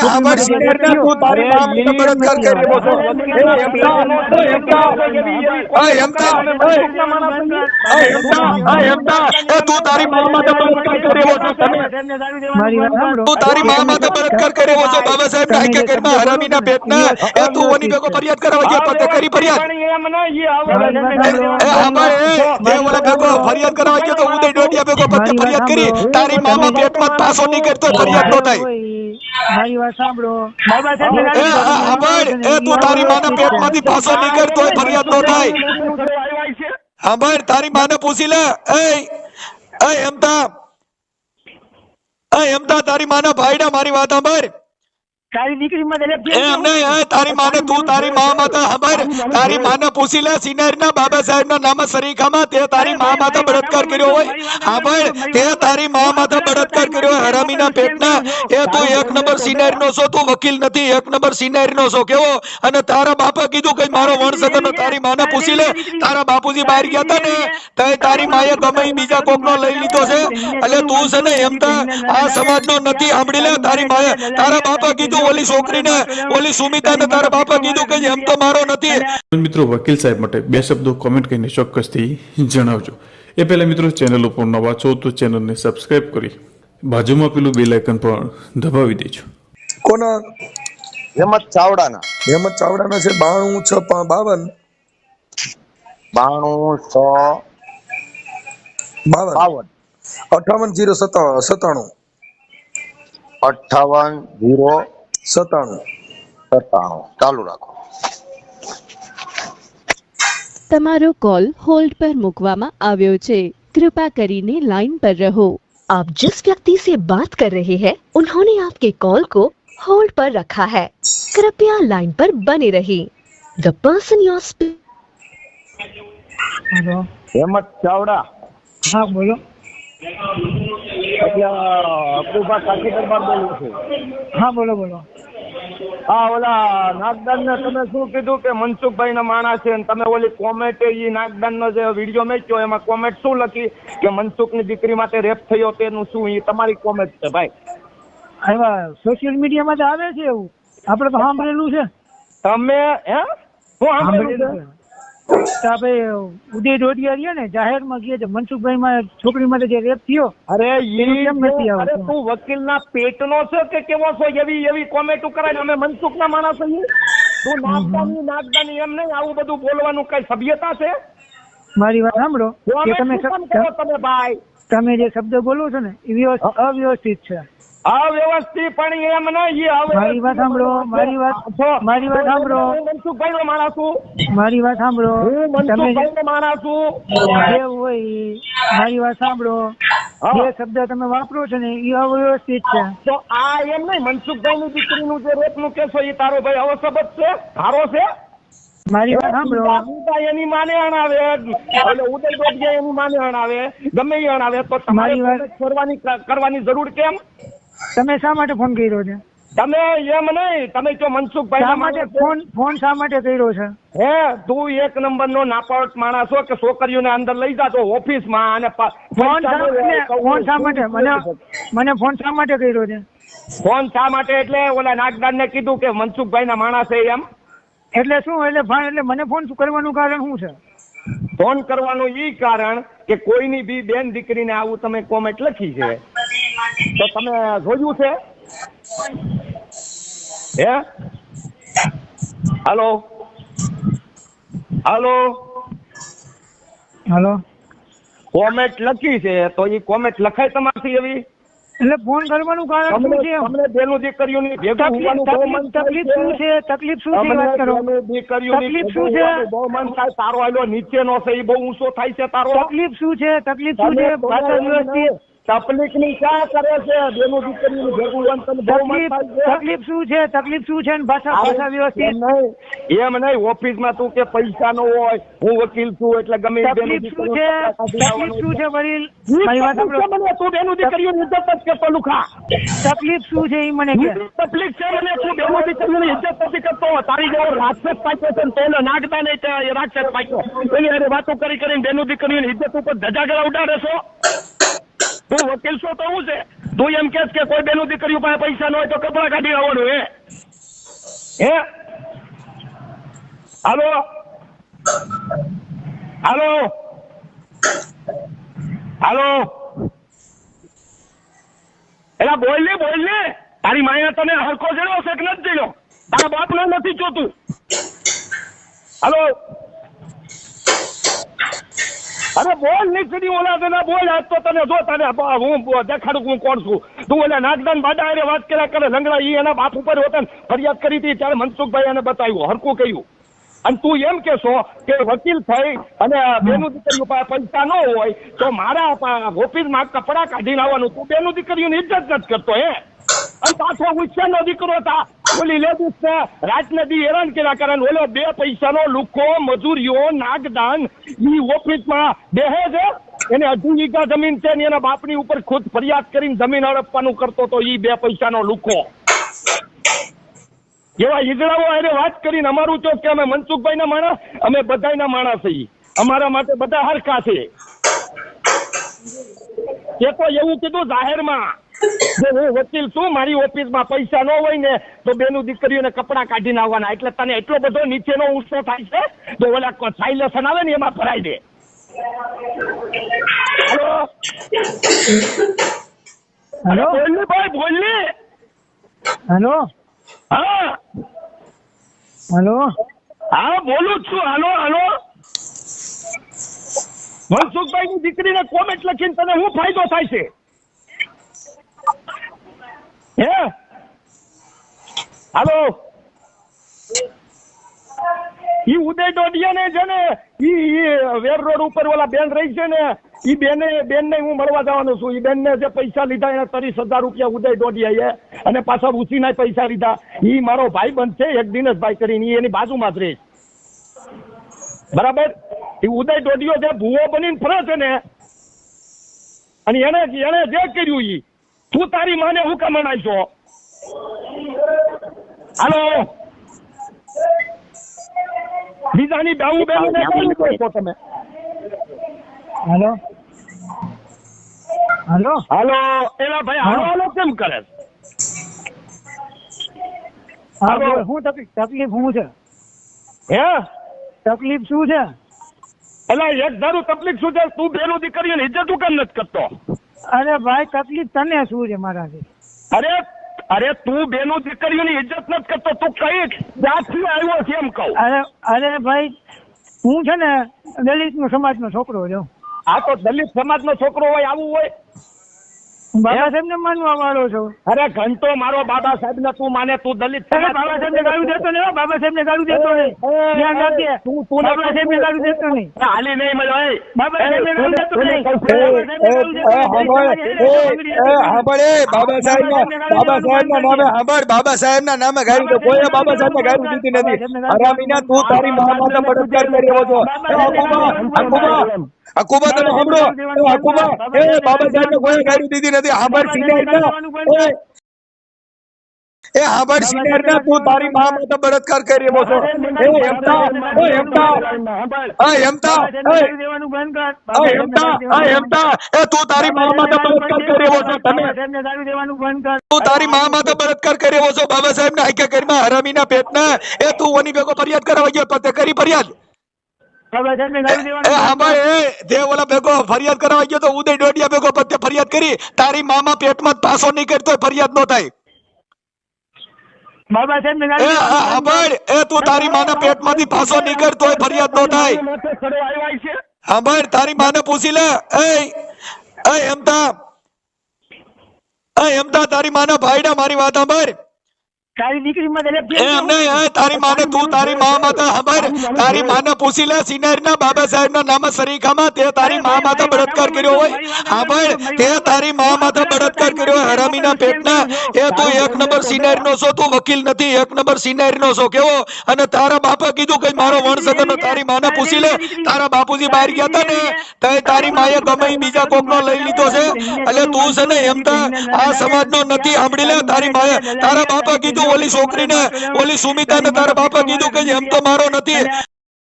હા બસ તું તારી મા માટે બળાત્કાર કરી રહ્યો છો. એ એમતા એ એમતા. આ એમતા. આ એમતા. આ એમતા. એ તું તારી મા માટે બળાત્કાર કરી રહ્યો છો. તમે. મારી વાત સાંભળો. તું તારી મા માટે બળાત્કાર કરી રહ્યો છો. બાબા સાહેબ નાખ્યા ઘરમાં હરામીના પેટના એ તું ઓની ભેગો ફરિયાદ કરવા ગયા કરી ફરિયાદ. એ અમારે એ ઓલા ભેગો ફરિયાદ કરવા ગયો તો ઉદય ડોડિયા ભેગો પતે ફરિયાદ કરી. તારી મામા પેટમાં પાસો પાછો નહીં કરતો ફરિયાદ નો થાય. મારી વાત સાંભળો. હા હા એ તું તારી માના પેટમાંથી પાછો નહીં કરતો હોય ફરિયાદ નો થાય હા તારી માને પૂછી લે. એ એ એમતા એ એમતા તારી માના ભાઈડા મારી વાત સાંભળ. તારી દીકરી માં એમ નહીં એ તારી માને તું તારી મા માતા ખબર. તારી માને પૂછી લે સિનિયર ના બાબા સાહેબ ના નામે સરીખામાં તે તારી મા માતા બળાત્કાર કર્યો હોય. ખબર તે તારી મા માતા બળાત્કાર કર્યો હોય. હરામીના પેટના એ તું એક નંબર સિનિયર નો છો તું વકીલ નથી એક નંબર સિનિયર નો છો કેવો? અને તારા બાપા કીધું કે મારો વંશ હતો તારી માને પૂછી લે. તારા બાપુજી બહાર ગયા હતા ને તો તારી માએ ગમે બીજા કોક નો લઈ લીધો છે? એટલે તું છે ને એમ તો આ સમાજ નો નથી સાંભળી લે તારી માએ. તારા બાપા કીધું ઓલી છોકરીને ઓલી સુમિતાને તારા બાપા કીધું કે એમ તો મારો નથી. મિત્રો વકીલ સાહેબ માટે બે શબ્દો કોમેન્ટ કરીને ચોક્કસથી જણાવજો. એ પહેલા મિત્રો ચેનલ ઉપર નવા છો તો ચેનલને સબસ્ક્રાઇબ કરી બાજુમાં પેલું બેલ આઇકન પણ દબાવી દેજો. કોના હેમત ચાવડાના. હેમત ચાવડાના છે બાણું છ પા- બાવન. બાણું છ બાવન. બાવન. અઠાવન જીરો સત્તા સત્તાણું. અઠાવન જીરો સત્તાણું સત્તાણું ચાલુ રાખો તમારો કોલ હોલ્ડ પર મૂકવામાં આવ્યો છે कृपया કરીને लाइन पर रहो आप जिस व्यक्ति से बात कर रहे हैं उन्होंने आपके कॉल को होल्ड पर रखा है कृपया लाइन पर बने रहिए the person your hello Hemant Chavda હા બોલો એટલે અબ્દુભા કાશી દરબાર બોલું છું. હા બોલો બોલો. હા ઓલા નાગદાન ને તમે શું કીધું કે મનસુખભાઈ ના માણસ છે તમે ઓલી કોમેન્ટ ઈ નાગદાન નો જે વીડિયો મેચ્યો એમાં કોમેન્ટ શું લખી કે મનસુખની દીકરી માટે રેપ થયો તેનું શું એ તમારી કોમેન્ટ છે ભાઈ. એવા સોશિયલ મીડિયામાં તો આવે છે એવું. આપણે તો સાંભળેલું છે. તમે હે? સાંભળેલું તો આપણે ઉદય ડોડિયા રહ્યા ને જાહેરમાં છે. મનસુખભાઈ માં છોકરી માટે જે રેપ થયો અરે કેમ નથી અરે તું વકીલ ના પેટ નો છો કે કેવો છો? એવી એવી કોમેન્ટ કરાય ને અમે મનસુખ ના માણસ છીએ. તું નાગદાની નાગદાની એમ નહીં આવું બધું બોલવાનું કઈ સભ્યતા છે? મારી વાત સાંભળો. તમે તમે ભાઈ? તમે જે શબ્દ બોલો છો ને એ અવ્યવસ્થિત છે. પણ એમ નહીં મારી વાત સાંભળો મારી વાત મારી વાત સાંભળો. મનસુખભાઈ નો માણસ છું. મારી વાત સાંભળો. હું મનસુખભાઈ નો માણસ છું. જે હોય મારી વાત સાંભળો. જે શબ્દ તમે વાપરો છો ને એ અવ્યવસ્થિત છે. તો આ એમ નહીં મનસુખભાઈ ની દીકરીનું જે રેપનું કેસો એ તારો ભાઈ અવસબત છે? તારો છે? મારી વાત સાંભળો. એની માને અણાવે. એટલે ઉદય ડોડિયા એની માને અણાવે. ગમે એ અણાવે તો તમારી મારી વાત- કરવાની કરવાની જરૂર કેમ? તમે શા માટે ફોન કર્યો છે? તમે એમ નહીં તમે જો મનસુખભાઈ શા માટે ફોન ફોન શા માટે કર્યો છે? હે તું એક નંબર નો નાપાવટ માણસ કે છોકરીઓને અંદર લઈ જાતો ઓફિસમાં અને ફોન ફોન શા માટે મને મને ફોન શા માટે કર્યો છે? ફોન શા માટે? એટલે ઓલા નાગદાર ને કીધું કે મનસુખભાઈ ના માણસ એમ. એટલે શું? એટલે એટલે મને ફોન શું કરવાનું કારણ શું છે? ફોન કરવાનું ઈ કારણ કે કોઈની બી બેન દીકરીને આવું તમે કોમેન્ટ લખી છે. તો તમે જોયું છે? હે? હાલો? હાલો? હાલો. કોમેન્ટ લખી છે તો એ કોમેન્ટ લખાય તમારથી એવી? એટલે ફોન કરવાનું કારણ શું છે? તમને બેનું દીકરીઓની ભેગું મન તકલીફ શું છે? તકલીફ શું છે? વાત કરો. દીકરીઓની તકલીફ શું છે? હોવાનું બહુ મન થાય. તારો આયલો નીચેનો છે એ બહુ ઊંચો થાય છે તારો. તકલીફ શું છે? તકલીફ શું છે? ભાષા વ્યવસ્થિત તકલીફની ક્યાં કરે છે? બેનું દીકરીઓની ભેગું વંતન તકલીફ તકલીફ શું છે? તકલીફ શું છે? ને ભાષા ભાષા વ્યવસ્થિત? એમ નહીં. એમ નહીં ઓફિસમાં તું કે પૈસા નો હોય હું વકીલ છું એટલે ગમે તકલીફ શું છે? તકલીફ શું છે વડીલ? મારી વાત મને તું બેનું દીકરીઓની ઇજ્જત જ કરતો લુખા. તકલીફ શું છે એ મને કે? તકલીફ છે મને તું બેનું દીકરીઓની ઇજ્જત નથી કરતો. તારી જેવો રાક્ષસ પાક્યો છે ને તેનો નાગતા નહીં રાક્ષસ પાક્યો. એની વાતો કરી કરીને બેનું દીકરીઓની ઇજ્જત ઉપર ધજાગરા ઉડાડે છો? વકીલ છો તો હું છે? તું એમ કેસ કે કોઈ બેનું દીકરીઓ પાસે પૈસા ન હોય તો કપડા કાઢી આવવાનું, હે? હે? હાલો? હાલો? હાલો? એલા, બોલ ને બોલ ને. તારી માયા તને હરખો જડ્યો છે કે નથી જડ્યો. તારા બાપ નથી જોતું. હાલો? અરે બોલ નીચેની ઓલા તને બોલ આજ તો તને જો તને હું દેખાડું હું કોણ છું? તું ઓલા નાગદાન બાડા હારે વાત કર્યા કરે લંગડા ઈ એના બાપ ઉપર હોતા ફરિયાદ કરી હતી ત્યારે મનસુખભાઈ એને બતાવ્યું હરકું કહ્યું. અને તું એમ કેશો કે વકીલ થઈ અને બેનું દીકરીઓ પાસે પૈસા ન હોય તો મારા ઓફિસમાં કપડા કાઢી લાવવાનું તું બેનું દીકરીઓની ઇજ્જત નથી કરતો હે? અને પાછો ઉછેરનો દીકરો હતા. ઓલી લેડીઝ ને રાત હેરાન કર્યા કરે ઓલો બે પૈસાનો લુખો, મજૂરીઓ, નાગદાન, ઈ ઓફિસમાં બેહે છે. એને અઢી વીઘા જમીન છે ને એના બાપની ઉપર ખુદ ફરિયાદ કરીને જમીન હડપવાનું કરતો તો ઈ બે પૈસાનો લુખો. એવા ઈગડાઓ એને વાત કરીને અમારું તો કે અમે મનસુખભાઈ ના માણસ, અમે બધાયના માણસ છીએ. અમારા માટે બધા હરખા છે. એ તો એવું કીધું જાહેરમાં. હું વકીલ છું મારી ઓફિસમાં પૈસા ન હોય ને તો બેનું દીકરીઓને કપડાં કાઢીને આવવાના. એટલે તને એટલો બધો નીચેનો ઉત્સો થાય છે તો ઓલા સાઇલેશન આવે ને એમાં ભરાઈ દે. હેલો? હેલો? બોલને ભાઈ બોલને. હેલો? હા. હેલો? હા બોલું છું. હાલો હાલો? મનસુખભાઈ ની દીકરીને કોમેન્ટ લખીને તને શું ફાયદો થાય છે? હે? હાલો? ઈ ઉદય ડોડિયા ને છે ને ઈ ઈ વેર રોડ ઉપર ઓલા બેન રહી છે ને, ઈ બેને બેન ને હું મળવા જવાનો છું. ઈ બેન ને જે પૈસા લીધા એને ત્રીસ હજાર રૂપિયા ઉદય ડોડિયા અને પાછા ઉછીના પૈસા લીધા. ઈ મારો ભાઈ બંધ છે, એક દિનેશભાઈ કરીને ઈ એની બાજુમાં જ રહે બરાબર? એ ઉદય ડોડિયો જે ભૂવો બનીને ફરે છે ને, અને એને એને જે કર્યું ઈ તું તારી માને હું કામ છો હાલો બીજાની બેવું બેવું ને કહો તમે હાલો હાલો હાલો એલા ભાઈ હાલો હાલો કેમ કરે હાલો હું શું તકલીફ? તકલીફ શું છે? હે? તકલીફ શું છે? એલા એક ધારું તકલીફ શું છે? તું બેનું દીકરીઓને ઇજ્જત તું કેમ નથી કરતો? અરે ભાઈ તકલીફ તને શું છે મારાથી? અરે અરે તું બેનું દીકરીઓની ઇજ્જત નથી કરતો તું કઈ જાતથી આવ્યો છે એમ કહું. અરે અરે ભાઈ હું છે ને દલિત નો સમાજ નો છોકરો છું. આ તો દલિત સમાજ નો છોકરો હોય આવું હોય. બાબા સાહેબ ને માનવા વાળો છું? અરે ઘંટો મારો બાબા સાહેબ ને તું માને તું દલિત બાબા સાહેબ ને ગાળું દેતો નહીં બાબા સાહેબ ને ગાળું દેતો નહીં. તું- તું બાબા સાહેબ ને ગાળું દેતો નહીં. હાલી નહીં મળ્યો બાબા સાહેબ ને ગાળું દેતો નહીં. એ, એ, એ, હાંભળ, એ, એ, હાંભળ, એ, બાબા સાહેબ બાબા સાહેબ ના નામે હાંભળ બાબા સાહેબ ના નામે કોઈ બાબા સાહેબ ને ગાયું દીધી નથી. હરામીના તું તારી મા માથે બળાત્કાર કરી રહ્યો છો. હકુબા તમે સાંભળો એ એ બાબા સાહેબ ને કોઈ ગાડી દીધી નથી હાંભળ સિનિયર એ હાંભળ સિનિયર ના તું તારી મા માટે બળાત્કાર કરી રહ્યો છો એ હેમતા ઓ હેમતા આ હેમતા દેવાનું બંધ કર આ હેમતા આ હેમતા એ તું તારી મા માટે બળાત્કાર કરી રહ્યો છો તમે બાબા સાહેબ ને ગાળું દેવાનું બંધ કર તું તારી મા માટે બળાત્કાર કરી રહ્યો છો બાબા સાહેબ ના હાઈકે કરીમાં હરામીના પેટના એ તું ઓની ભેગો ફરિયાદ કરાવવા ગયો તો તે કરી ફરિયાદ ફરિયાદ કરવા ગયો તો ઉદય ડોડિયા ભેગો પતે ફરિયાદ કરી. તારી મામા પેટમાં પાસો નહીં કરતો ફરિયાદ નો થાય. બાબા સાહેબ એ તું તારી માના પેટમાંથી પાસો નહીં કરતો હોય ફરિયાદ નો થાય. હાંભળ તારી માને પૂછી લે. એ એ હેમતા એ હેમતા તારી માના ભાઈડા મારી વાત સાંભળ. તારી દીકરી માં એમ નહીં તારી માને તું તારી મા માથે ખબર તારી માને પૂછી લે સિનિયર ના બાબા સાહેબ ના નામે સરીખામાં તે તારી મા માથે બળાત્કાર કર્યો હોય. સાંભળ તે તારી મા માથે બળાત્કાર કર્યો હોય હરામીના પેટના. એ તું એક નંબર સિનિયર નો છો તું વકીલ નથી એક નંબર સિનેર નો છો કેવો? અને તારા બાપા કીધું કે મારો વંશ હતો તારી માને પૂછી લે. તારા બાપુજી બહાર ગયા હતા ને તે તારી માએ ગમે બીજા કોક નો લઈ લીધો છે. એટલે તું છે ને એમ તો આ સમાજ નો નથી સાંભળી લે તારી માએ તારા બાપા કીધું ઓલી છોકરીને ઓલી સુમિતાને તારા બાપા કીધું કે એમ તો મારો નથી.